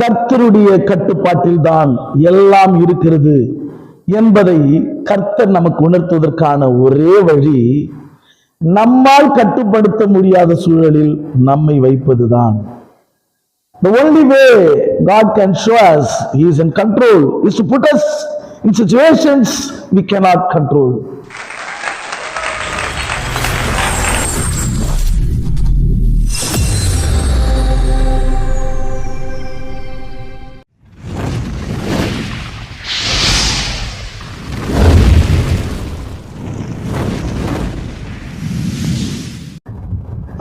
கர்த்தருடைய கட்டுப்பாட்டில் தான் எல்லாம் இருக்கிறது என்பதை கர்த்தர் நமக்கு உணர்த்துவதற்கான ஒரே வழி நம்மால் கட்டுப்படுத்த முடியாத சூழலில் நம்மை வைப்பதுதான் The only way God can show us He is in control is to put us in situations we cannot control.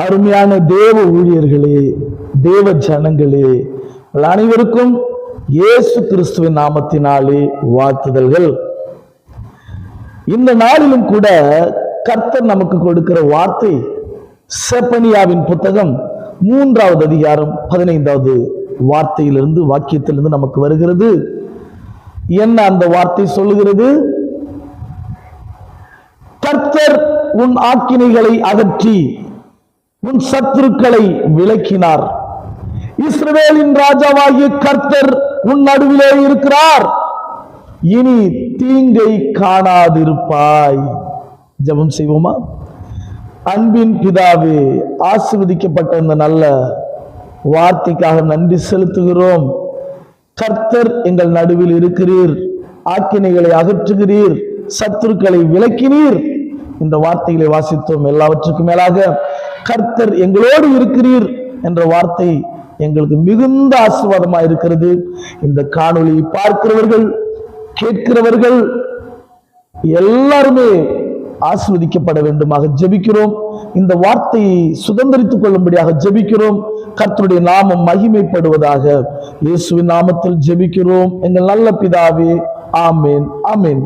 அருமையான தேவ ஊழியர்களே தேவ ஜனங்களே அனைவருக்கும் இயேசு கிறிஸ்துவின் நாமத்தினாலே வாழ்த்துதல்கள். இந்த நாளிலும் கூட கர்த்தர் நமக்கு கொடுக்கிற வார்த்தை செப்பனியாவின் புத்தகம் மூன்றாவது அதிகாரம் பதினைந்தாவது வார்த்தையிலிருந்து வாக்கியத்திலிருந்து நமக்கு வருகிறது. என்ன அந்த வார்த்தை சொல்லுகிறது? கர்த்தர் உன் ஆக்கினைகளை அகற்றி உன் சத்துருக்களை விளக்கினார். இஸ்ரவேலின் ராஜாவாகிய கர்த்தர் உன் நடுவிலே இருக்கிறார். இனி தீங்கை காணாதிருப்பாய். ஜெபம் செய்வோமா? அன்பின் பிதாவே ஆசீர்வதிக்கப்பட்ட இந்த நல்ல வார்த்தைக்காக நன்றி செலுத்துகிறோம். கர்த்தர் எங்கள் நடுவில் இருக்கிறீர். ஆக்கினைகளை அகற்றுகிறீர். சத்துருக்களை விளக்கினீர். இந்த வார்த்தைகளை வாசித்தோம் எல்லாவற்றுக்கும் மேலாக. கர்த்தர் எங்களோடு இருக்கிறீர் என்ற வார்த்தை எங்களுக்கு மிகுந்த ஆசீர்வாதமாக இருக்கிறது. இந்த காணொளியை பார்க்கிறவர்கள் கேட்கிறவர்கள் எல்லாருமே ஆசிர்வதிக்கப்பட வேண்டுமாக ஜெபிக்கிறோம். இந்த வார்த்தையை சுதந்திரித்துக் கொள்ளும்படியாக ஜெபிக்கிறோம். கர்த்தருடைய நாமம் மகிமைப்படுவதாக இயேசுவின் நாமத்தில் ஜெபிக்கிறோம். எங்கள் நல்ல பிதாவே ஆமேன் ஆமேன்.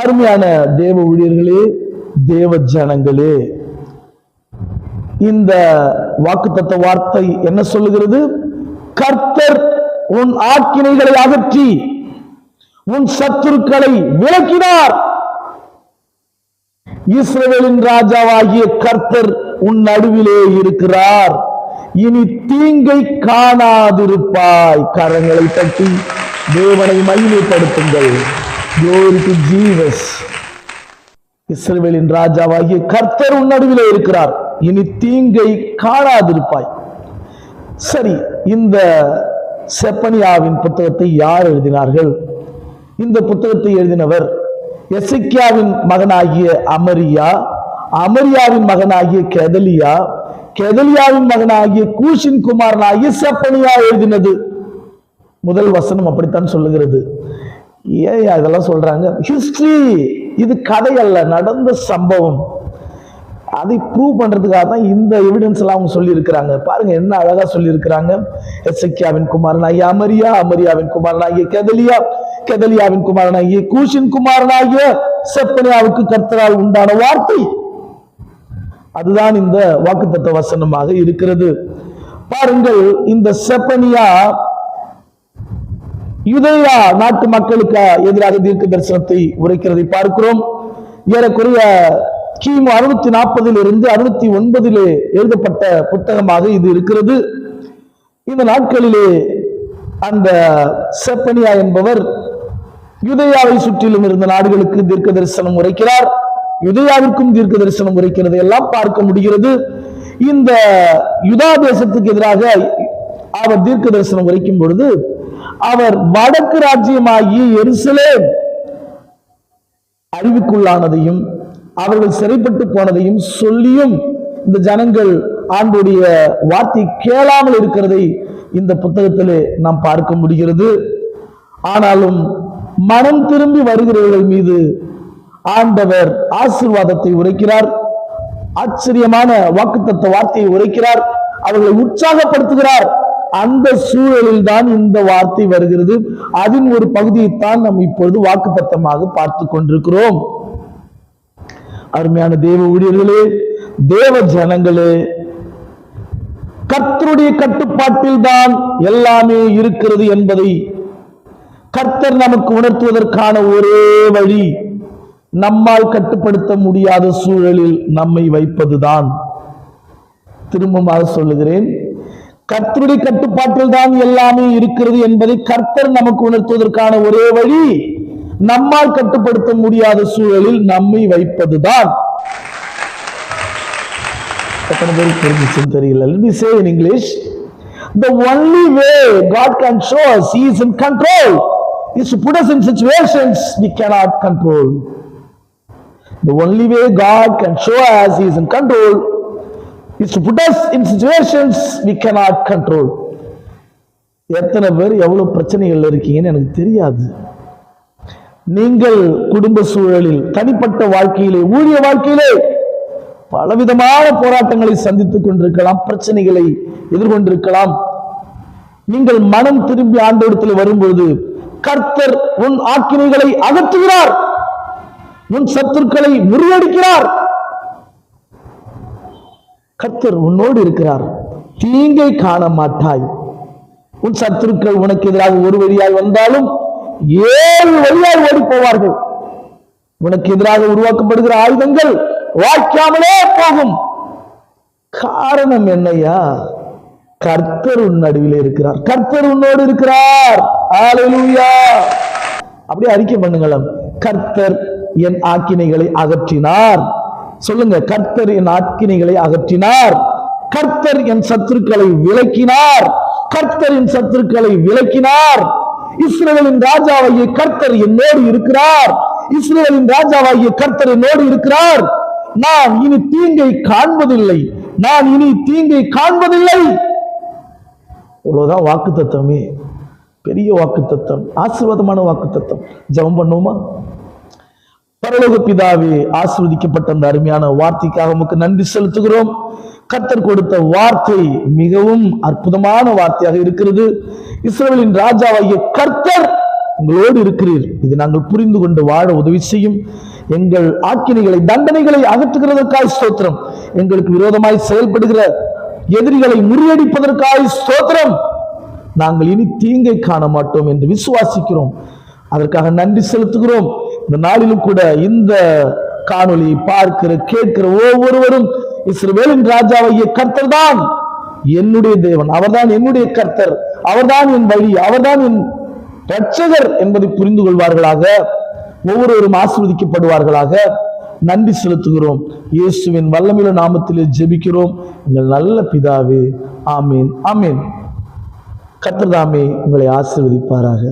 அருமையான தேவ ஊழியர்களே தேவ ஜனங்களே இந்த வாக்குத்தத்த வார்த்தை என்ன சொல்லுகிறது? கர்த்தர் உன் ஆக்கினைகளை அகற்றி உன் சத்துருக்களை விளக்கினார். இஸ்ரவேலின் ராஜாவாகிய கர்த்தர் உன் நடுவிலே இருக்கிறார். இனி தீங்கை காணாதிருப்பாய். கரங்களை தட்டி தேவனை மகிமைப்படுத்துங்கள். ஜீவஸ் இஸ்ரேலின் இஸ்ரவேலின் ராஜாவாகிய கர்த்தர் உன் நடுவிலே இருக்கிறார். இனி தீங்கை காணாதிருப்பாய். சரி இந்த செப்பனியாவின் புத்தகத்தை யார் எழுதினார்கள்? இந்த புத்தகத்தை எழுதினவர் எசிக்கியாவின் மகனாகிய அமரியா அமரியாவின் மகனாகிய கெதலியா கெதலியாவின் மகனாகிய கூஷின் குமாரனாகிய செப்பனியா எழுதினது. முதல் வசனம் அப்படித்தான் சொல்லுகிறது. ஏன் அதெல்லாம் சொல்றாங்க. ஹிஸ்டரி இது கதை அல்ல நடந்த சம்பவம். அதை ப்ரூவ் பண்றதுக்காக தான் இந்த எவிடன்ஸ் எல்லாம் அவங்க சொல்லியிருக்கிறாங்க. பாருங்க என்ன அழகாக சொல்லியிருக்கிறாங்க. இருக்கிறாங்க குமாரனாகிய அமரியா அமரியாவின் குமாரனாகிய கெதலியா கெதலியாவின் குமாரனாகிய கூஷின் குமாரனாகிய செப்பனியாவுக்கு கர்த்தரால் உண்டான வார்த்தை. அதுதான் இந்த வாக்குத்தத்த வசனமாக இருக்கிறது. பாருங்கள் இந்த செப்பனியா யுதையா நாட்டு மக்களுக்கு எதிராக தீர்க்க தரிசனத்தை உரைக்கிறதை பார்க்கிறோம். ஏறக்குறைய கிமு அறுநூத்தி நாற்பதில் இருந்து அறுநூத்தி ஒன்பதிலே எழுதப்பட்ட புத்தகமாக இது இருக்கிறது. இந்த நாட்களிலே அந்த செப்பனியா என்பவர் யுதயாவை சுற்றிலும் இருந்த நாடுகளுக்கு தீர்க்க தரிசனம் உரைக்கிறார். யுதயாவிற்கும் தீர்க்க தரிசனம் உரைக்கிறது எல்லாம் பார்க்க முடிகிறது. இந்த யுதா தேசத்துக்கு எதிராக அவர் தீர்க்க தரிசனம் உரைக்கும் பொழுது அவர் வடக்கு ராஜ்யமாகிய எருசலே அழிவுக்குள்ளானதையும் அவர்கள் சிறைப்பட்டு போனதையும் சொல்லியும் இந்த ஜனங்கள் ஆண்டுடைய வார்த்தை கேளாமல் இருக்கிறதை இந்த புத்தகத்திலே நாம் பார்க்க முடிகிறது. ஆனாலும் மனம் திரும்பி வருகிறவர்கள் மீது ஆண்டவர் ஆசிர்வாதத்தை உரைக்கிறார். ஆச்சரியமான வாக்குத்தத்த வார்த்தையை உரைக்கிறார். அவர்களை உற்சாகப்படுத்துகிறார். அந்த சூழலில் தான் இந்த வார்த்தை வருகிறது. அதன் ஒரு பகுதியைத்தான் நாம் இப்பொழுது வாக்குத்தத்தமாக பார்த்து கொண்டிருக்கிறோம். அருமையான தேவ ஊழியர்களே தேவ ஜனங்களே கர்த்தருடைய கட்டுப்பாட்டில் தான் எல்லாமே இருக்கிறது என்பதை கர்த்தர் நமக்கு உணர்த்துவதற்கான ஒரே வழி நம்மால் கட்டுப்படுத்த முடியாத சூழலில் நம்மை வைப்பதுதான். திரும்பமாக சொல்லுகிறேன் கர்த்தருடைய கட்டுப்பாட்டில் தான் எல்லாமே இருக்கிறது என்பதை கர்த்தர் நமக்கு உணர்த்துவதற்கான ஒரே வழி நம்மால் கட்டுப்படுத்த முடியாத சூழலில் நம்மை வைப்பதுதான் எத்தனை பேருக்கு புரிஞ்சுச்சுன்னு தெரியல let me say in english the only way god can show us he is in control is to put us in situations we cannot control the only way god can show us he is in control is to put us in situations we cannot control எத்தனை பேர் எவ்வளவு பிரச்சனைகள் இருக்கீங்கன்னு எனக்கு தெரியாது நீங்கள் குடும்ப சூழலில் தனிப்பட்ட வாழ்க்கையிலே ஊழிய வாழ்க்கையிலே பலவிதமான போராட்டங்களை சந்தித்துக் கொண்டிருக்கலாம் பிரச்சனைகளை எதிர்கொண்டிருக்கலாம். நீங்கள் மனம் திரும்பி ஆண்டோடத்தில் வரும்பொழுது கர்த்தர் உன் ஆக்கினைகளை அகற்றுகிறார். உன் சத்துருக்களை முறியடிக்கிறார். கர்த்தர் உன்னோடு இருக்கிறார். தீங்கை காண மாட்டாய். உன் சத்துருக்கள் உனக்கு எதிராக ஒரு வழியாய் வந்தாலும் ஏழு வழியாய் ஓடி போவார்கள். உனக்கு எதிராக உருவாக்கப்படுகிற ஆயுதங்கள் வாய்க்காமலே போகும். காரணம் என்னையா? கர்த்தர் உன் நடுவில் இருக்கிறார். கர்த்தர் உன்னோடு இருக்கிறார். ஹalleluya அப்படியே அறிக்கை பண்ணுங்களேன். கர்த்தர் என் ஆக்கினைகளை அகற்றினார். சொல்லுங்க கர்த்தர் என் ஆக்கினைகளை அகற்றினார். கர்த்தர் என் சத்துருக்களை விளக்கினார். கர்த்தரின் சத்துருக்களை விளக்கினார். இஸ்ரேலின் ராஜாவாகிய கர்த்தர் என்னோடு இருக்கிறார். இஸ்ரேலின் ராஜாவாகிய கர்த்தர் என்னோடு இருக்கிறார். நான் இனி தீங்கை காண்பதில்லை. நான் இனி தீங்கை காண்பதில்லை. இவ்வளவுதான் வாக்கு தத்துவமே பெரிய வாக்கு தத்துவம் ஆசீர்வாதமான வாக்கு தத்துவம் ஜெபம் பண்ணுவோமா? பரலோக பிதாவே ஆசிர்வதிக்கப்பட்ட அந்த அருமையான வார்த்தைக்காக உமக்கு நன்றி செலுத்துகிறோம். கர்த்தர் கொடுத்த வார்த்தை மிகவும் அற்புதமான வார்த்தையாக இருக்கிறது. இஸ்ரேலின் ராஜாவாகிய கர்த்தர் உங்களோடு இருக்கிறீர். இது நாங்கள் புரிந்து கொண்டு வாழ உதவி செய்யும். எங்கள் ஆக்கினைகளை தண்டனைகளை அகற்றுகிறதற்காய் ஸ்தோத்திரம். எங்களுக்கு விரோதமாய் செயல்படுகிற எதிரிகளை முறியடிப்பதற்காய் ஸ்தோத்திரம். நாங்கள் இனி தீங்கை காண மாட்டோம் என்று விசுவாசிக்கிறோம். அதற்காக நன்றி செலுத்துகிறோம். இந்த நாளிலும் கூட இந்த காணொளி பார்க்கிற கேட்கிற ஒவ்வொருவரும் இஸ்ரேலின் ராஜாவாகிய கர்த்தர் தான் என்னுடைய தேவன். அவர்தான் என்னுடைய கர்த்தர். அவர்தான் என் வழி அவர்தான் என் ரட்சகர் என்பதை புரிந்து கொள்வார்களாக. ஒவ்வொருவரும் ஆசிர்வதிக்கப்படுவார்களாக. நன்றி செலுத்துகிறோம். இயேசுவின் வல்லமில நாமத்திலே ஜெபிக்கிறோம். எங்கள் நல்ல பிதாவே ஆமீன் ஆமீன். கர்த்தர் தாமே உங்களை ஆசிர்வதிப்பாராக.